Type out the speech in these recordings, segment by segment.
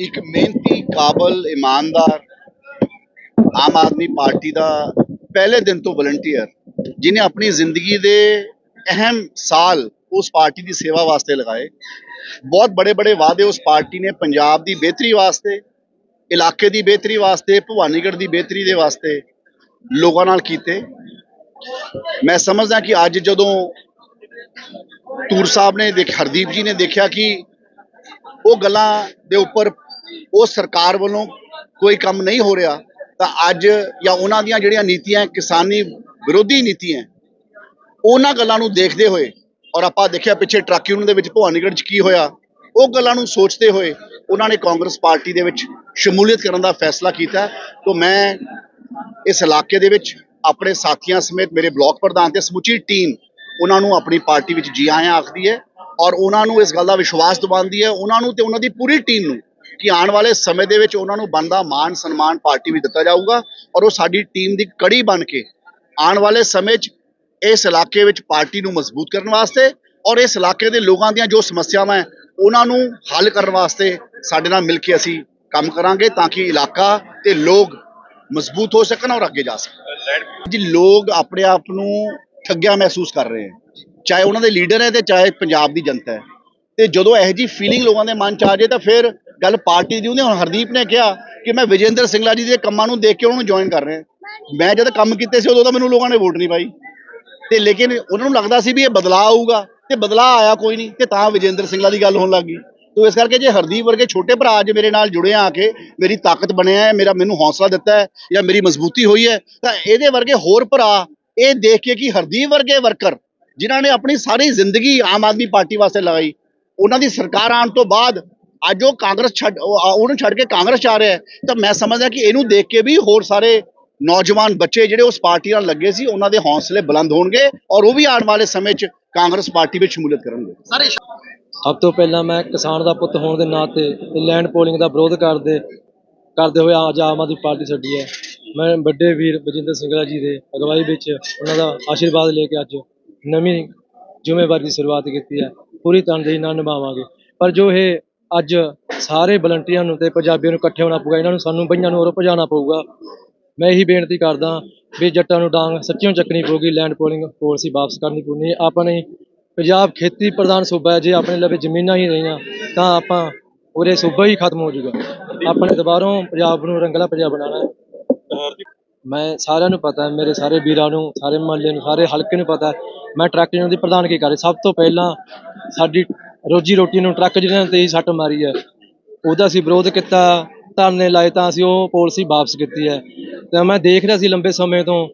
ਇੱਕ ਮਿਹਨਤੀ, ਕਾਬਲ, ਇਮਾਨਦਾਰ ਆਮ ਆਦਮੀ ਪਾਰਟੀ ਦਾ ਪਹਿਲੇ ਦਿਨ ਤੋਂ ਵਲੰਟੀਅਰ ਜਿਨੇ ਆਪਣੀ ਜ਼ਿੰਦਗੀ ਦੇ ਅਹਿਮ ਸਾਲ ਉਸ ਪਾਰਟੀ ਦੀ ਸੇਵਾ ਵਾਸਤੇ ਲਗਾਏ। ਬਹੁਤ ਬੜੇ ਬੜੇ ਵਾਅਦੇ ਉਸ ਪਾਰਟੀ ਨੇ ਪੰਜਾਬ ਦੀ ਬਿਹਤਰੀ ਵਾਸਤੇ, ਇਲਾਕੇ ਦੀ ਬਿਹਤਰੀ ਵਾਸਤੇ, ਭਵਾਨੀਗੜ੍ਹ ਦੀ ਬਿਹਤਰੀ ਦੇ ਵਾਸਤੇ ਲੋਕਾਂ ਨਾਲ ਕੀਤੇ। ਮੈਂ ਸਮਝਦਾ ਕਿ ਅੱਜ ਜਦੋਂ ਤੂਰ ਸਾਹਿਬ ਨੇ ਦੇਖ, ਹਰਦੀਪ ਜੀ ਨੇ ਦੇਖਿਆ ਕਿ ਉਹ ਗੱਲਾਂ ਦੇ ਉੱਪਰ ਉਹ ਸਰਕਾਰ ਵੱਲੋਂ ਕੋਈ ਕੰਮ ਨਹੀਂ ਹੋ ਰਿਹਾ, ਤਾਂ ਅੱਜ ਜਾਂ ਉਹਨਾਂ ਦੀਆਂ ਜਿਹੜੀਆਂ ਨੀਤੀਆਂ ਕਿਸਾਨੀ ਵਿਰੋਧੀ ਨੀਤੀਆਂ ਉਹਨਾਂ ਗੱਲਾਂ ਨੂੰ ਦੇਖਦੇ ਹੋਏ ਔਰ ਆਪਾਂ ਦੇਖਿਆ ਪਿੱਛੇ ਟਰੱਕ ਯੂਨੀਅਨ ਦੇ ਵਿੱਚ ਭਵਾਨੀਗੜ੍ਹ 'ਚ ਕੀ ਹੋਇਆ, ਉਹ ਗੱਲਾਂ ਨੂੰ ਸੋਚਦੇ ਹੋਏ ਉਹਨਾਂ ਨੇ ਕਾਂਗਰਸ ਪਾਰਟੀ ਦੇ ਵਿੱਚ ਸ਼ਮੂਲੀਅਤ ਕਰਨ ਦਾ ਫੈਸਲਾ ਕੀਤਾ ਤੋਂ ਮੈਂ ਇਸ ਇਲਾਕੇ ਦੇ ਵਿੱਚ ਆਪਣੇ ਸਾਥੀਆਂ ਸਮੇਤ ਮੇਰੇ ਬਲਾਕ ਪ੍ਰਧਾਨ ਤੇ ਸਮੁੱਚੀ ਟੀਮ ਉਹਨਾਂ ਨੂੰ ਆਪਣੀ ਪਾਰਟੀ ਵਿੱਚ ਜੀ ਆਇਆਂ ਆਖਦੀ ਹੈ ਔਰ ਉਹਨਾਂ ਨੂੰ ਇਸ ਗੱਲ ਦਾ ਵਿਸ਼ਵਾਸ ਦਿਵਾਉਂਦੀ ਹੈ, ਉਹਨਾਂ ਨੂੰ ਤੇ ਉਹਨਾਂ ਦੀ ਪੂਰੀ ਟੀਮ ਨੂੰ ਕਿ ਆਉਣ ਵਾਲੇ ਸਮੇਂ ਦੇ ਵਿੱਚ ਉਹਨਾਂ ਨੂੰ ਬਣਦਾ ਮਾਣ ਸਨਮਾਨ ਪਾਰਟੀ ਵਿੱਚ ਦਿੱਤਾ ਜਾਊਗਾ ਔਰ ਉਹ ਸਾਡੀ ਟੀਮ ਦੀ ਕੜੀ ਬਣ ਕੇ ਆਉਣ ਵਾਲੇ ਸਮੇਂ 'ਚ ਇਸ ਇਲਾਕੇ ਵਿੱਚ ਪਾਰਟੀ ਨੂੰ ਮਜ਼ਬੂਤ ਕਰਨ ਵਾਸਤੇ ਔਰ ਇਸ ਇਲਾਕੇ ਦੇ ਲੋਕਾਂ ਦੀਆਂ ਜੋ ਸਮੱਸਿਆਵਾਂ ਹੈ, ਉਹਨਾਂ ਨੂੰ ਹੱਲ ਕਰਨ ਵਾਸਤੇ ਸਾਡੇ ਨਾਲ ਮਿਲ ਕੇ ਅਸੀਂ ਕੰਮ ਕਰਾਂਗੇ ਤਾਂ ਕਿ ਇਲਾਕਾ ਤੇ ਲੋਕ ਮਜ਼ਬੂਤ ਹੋ ਸਕਣ ਔਰ ਅੱਗੇ ਜਾ ਸਕਣ। ਜੀ, ਲੋਕ ਆਪਣੇ ਆਪ ਨੂੰ ਠੱਗਿਆ ਮਹਿਸੂਸ ਕਰ ਰਹੇ ਹੈ ਚਾਹੇ ਉਹਨਾਂ ਦੇ ਲੀਡਰ ਹੈ ਤੇ ਚਾਹੇ ਪੰਜਾਬ ਦੀ ਜਨਤਾ ਹੈ। ਤੇ ਜਦੋਂ ਇਹੋ ਜੀ ਫੀਲਿੰਗ ਲੋਕਾਂ ਦੇ ਮਨ ਚ ਆ ਜਾਏ ਤਾਂ ਫਿਰ ਗੱਲ ਪਾਰਟੀ ਦੀ ਹੁੰਦੀ ਹੁਣ ਹਰਦੀਪ ਨੇ ਕਿਹਾ ਕਿ ਮੈਂ ਵਿਜੇਂਦਰ ਸਿੰਗਲਾ ਜੀ ਦੇ ਕੰਮਾਂ ਨੂੰ ਦੇਖ ਕੇ ਉਹਨਾਂ ਨੂੰ ਜੁਆਇਨ ਕਰ ਰਿਹਾ। ਮੈਂ ਜਦ ਕੰਮ ਕੀਤੇ ਸੀ ਉਦੋਂ ਤਾਂ ਮੈਨੂੰ ਲੋਕਾਂ ਨੇ ਵੋਟ ਨਹੀਂ ਪਾਈ। ਤੇ ਲੇਕਿਨ ਉਹਨਾਂ ਨੂੰ ਲੱਗਦਾ ਸੀ ਵੀ ਇਹ ਬਦਲਾਅ ਆਊਗਾ, ਤੇ ਬਦਲਾਅ ਆਇਆ ਕੋਈ ਨਹੀਂ, ਤੇ ਤਾਂ ਵਿਜੇਂਦਰ ਸਿੰਗਲਾ ਦੀ ਗੱਲ ਹੋਣ ਲੱਗ ਗਈ। ਤੋ ਇਸ ਕਰਕੇ ਜੇ ਹਰਦੀਪ ਵਰਗੇ ਛੋਟੇ ਭਰਾ ਅੱਜ ਮੇਰੇ ਨਾਲ ਜੁੜੇ ਆ ਕੇ, ਮੇਰੀ ਤਾਕਤ ਬਣਿਆ ਹੈ, ਮੇਰਾ ਮੈਨੂੰ ਹੌਸਲਾ ਦਿੱਤਾ ਹੈ, ਜਾਂ ਮੇਰੀ ਮਜ਼ਬੂਤੀ ਹੋਈ ਹੈ, ਤਾਂ ਇਹਦੇ ਵਰਗੇ ਹੋਰ ਭਰਾ ਇਹ ਦੇਖ ਕੇ ਕਿ ਹਰਦੀਪ ਵਰਗੇ ਵਰਕਰ ਜਿਨ੍ਹਾਂ ਨੇ ਆਪਣੀ ਸਾਰੀ ਜ਼ਿੰਦਗੀ ਆਮ ਆਦਮੀ ਪਾਰਟੀ ਵਾਸਤੇ ਲਗਾਈ, ਉਹਨਾਂ ਦੀ ਸਰਕਾਰ ਆਉਣ ਤੋਂ ਬਾਅਦ ਅੱਜ ਉਹ ਕਾਂਗਰਸ ਛੱਡ ਉਹ- ਉਹਨੂੰ ਛੱਡ ਕੇ ਕਾਂਗਰਸ ਆ ਰਿਹਾ ਹੈ। ਤਾਂ ਮੈਂ ਸਮਝਦਾ ਕਿ ਇਹਨੂੰ ਦੇਖ ਕੇ ਵੀ ਹੋਰ ਸਾਰੇ ਨੌਜਵਾਨ ਬੱਚੇ ਜਿਹੜੇ ਉਸ ਪਾਰਟੀ ਨਾਲ ਲੱਗੇ ਸੀ ਉਹਨਾਂ ਦੇ ਹੌਸਲੇ ਬੁਲੰਦ ਹੋਣਗੇ ਔਰ ਉਹ ਵੀ ਆਉਣ ਵਾਲੇ ਸਮੇਂ 'ਚ ਕਾਂਗਰਸ ਪਾਰਟੀ ਵਿੱਚ ਸ਼ਮੂਲੀਅਤ ਕਰਨਗੇ। ਸਾਰੇ ਸਭ ਤੋਂ ਪਹਿਲਾਂ ਮੈਂ ਕਿਸਾਨ ਦਾ ਪੁੱਤ ਹੋਣ ਦੇ ਨਾਤੇ ਲੈਂਡ ਪੋਲਿੰਗ ਦਾ ਵਿਰੋਧ ਕਰਦੇ ਕਰਦੇ ਹੋਏ ਅੱਜ ਆਮ ਆਦਮੀ ਪਾਰਟੀ ਛੱਡੀ ਹੈ। ਮੈਂ ਵੱਡੇ ਵੀਰ ਬਜਿੰਦਰ ਸਿੰਘਲਾ ਜੀ ਦੇ ਅਗਵਾਈ ਵਿੱਚ ਉਹਨਾਂ ਦਾ ਆਸ਼ੀਰਵਾਦ ਲੈ ਕੇ ਅੱਜ ਨਵੀਂ ਜ਼ਿੰਮੇਵਾਰੀ ਦੀ ਸ਼ੁਰੂਆਤ ਕੀਤੀ ਹੈ। ਪੂਰੀ ਤਨਦੇਹੀ ਨਾਲ ਨਿਭਾਵਾਂਗੇ। ਪਰ ਜੋ ਇਹ ਅੱਜ ਸਾਰੇ ਵਲੰਟੀਅਰਾਂ ਨੂੰ ਤੇ ਪੰਜਾਬੀਆਂ ਨੂੰ ਇਕੱਠੇ ਹੋਣਾ ਪਊਗਾ, ਇਹਨਾਂ ਨੂੰ ਸਾਨੂੰ ਬਈਆਂ ਨੂੰ ਹੋਰ ਭਜਾਉਣਾ ਪਊਗਾ। ਮੈਂ ਇਹੀ ਬੇਨਤੀ ਕਰਦਾ ਵੀ ਜੱਟਾਂ ਨੂੰ ਡਾਂਗ ਸੱਚਿਓ ਚੱਕਣੀ ਪਊਗੀ ਲੈਂਡ ਪੋਲਿੰਗ ਪਾਲਿਸੀ ਵਾਪਸ ਕਰਨੀ ਪਊਗੀ। ਆਪਣੇ ਪੰਜਾਬ ਖੇਤੀ ਪ੍ਰਧਾਨ ਸੂਬਾ ਹੈ, ਜੇ ਆਪਣੇ ਲਵੇ ਜ਼ਮੀਨਾਂ ਹੀ ਰਹੀਆਂ, ਤਾਂ ਆਪਾਂ ਪੂਰੇ ਸੂਬਾ ਹੀ ਖਤਮ ਹੋ ਜਾਊਗਾ। ਆਪਣੇ ਦੁਬਾਰੋਂ ਪੰਜਾਬ ਨੂੰ ਰੰਗਲਾ ਪੰਜਾਬ ਬਣਾਉਣਾ ਮੈਂ ਸਾਰਿਆਂ ਨੂੰ ਪਤਾ ਮੇਰੇ ਸਾਰੇ ਵੀਰਾਂ ਨੂੰ, ਸਾਰੇ ਮਹੱਲੇ ਨੂੰ, ਸਾਰੇ ਹਲਕੇ ਨੂੰ ਪਤਾ ਮੈਂ ਟਰੱਕ ਯੂਨੀਅਨ ਦੀ ਪ੍ਰਧਾਨਗੀ ਕਰ ਰਿਹਾ। ਸਭ ਤੋਂ ਪਹਿਲਾਂ ਸਾਡੀ ਰੋਜੀ ਰੋਟੀ ਨੂੰ ਟਰੱਕ ਜਿਹਨਾਂ ਤੇ ਹੀ ਸੱਟ ਮਾਰੀ ਹੈ। ਉਹਦਾ ਅਸੀਂ ਵਿਰੋਧ ਕੀਤਾ, ਧਰਨੇ ਲਾਏ ਤਾਂ ਅਸੀਂ ਉਹ ਪਾਲਿਸੀ ਵਾਪਸ ਕੀਤੀ ਹੈ। ਤੇ ਮੈਂ ਦੇਖ ਰਿਹਾ ਸੀ ਲੰਬੇ ਸਮੇਂ ਤੋਂ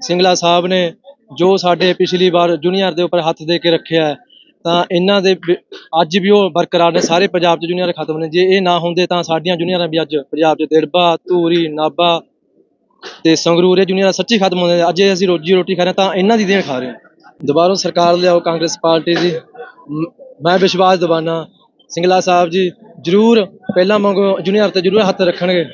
ਸਿੰਗਲਾ ਸਾਹਿਬ ਨੇ ਜੋ ਸਾਡੇ ਪਿਛਲੀ ਵਾਰ ਜੂਨੀਅਰ ਦੇ ਉੱਪਰ ਹੱਥ ਦੇ ਕੇ ਰੱਖਿਆ ਹੈ, ਤਾਂ ਇਹਨਾਂ ਦੇ ਅੱਜ ਵੀ ਉਹ ਬਰਕਰਾਰ ਨੇ, ਸਾਰੇ ਪੰਜਾਬ 'ਚ ਜੂਨੀਅਰ ਖਤਮ ਨੇ। ਜੇ ਇਹ ਨਾ ਹੁੰਦੇ ਤਾਂ ਸਾਡੀਆਂ ਜੂਨੀਅਰਾਂ ਵੀ ਅੱਜ ਪੰਜਾਬ 'ਚ ਦਿੜਬਾ, ਧੂਰੀ, ਨਾਭਾ ਤੇ ਸੰਗਰੂਰ ਇਹ ਜੂਨੀਅਰ ਸੱਚੀ ਖਤਮ ਹੁੰਦੇ ਨੇ। ਅੱਜ ਅਸੀਂ ਰੋਜੀ ਰੋਟੀ ਖਾ ਰਹੇ ਹਾਂ ਤਾਂ ਇਹਨਾਂ ਦੀ ਦੇਣ ਖਾ ਰਹੇ ਹਾਂ। ਦੁਬਾਰਾ ਸਰਕਾਰ ਲਿਆਓ ਕਾਂਗਰਸ ਪਾਰਟੀ ਦੀ। ਮੈਂ ਵਿਸ਼ਵਾਸ ਦਿਵਾਨਾ। ਸਿੰਗਲਾ ਸਾਹਿਬ ਜੀ ਜਰੂਰ ਪਹਿਲਾਂ ਵਾਂਗੂ ਜੂਨੀਅਰ ਤੇ ਜਰੂਰ ਹੱਥ ਰੱਖਣਗੇ।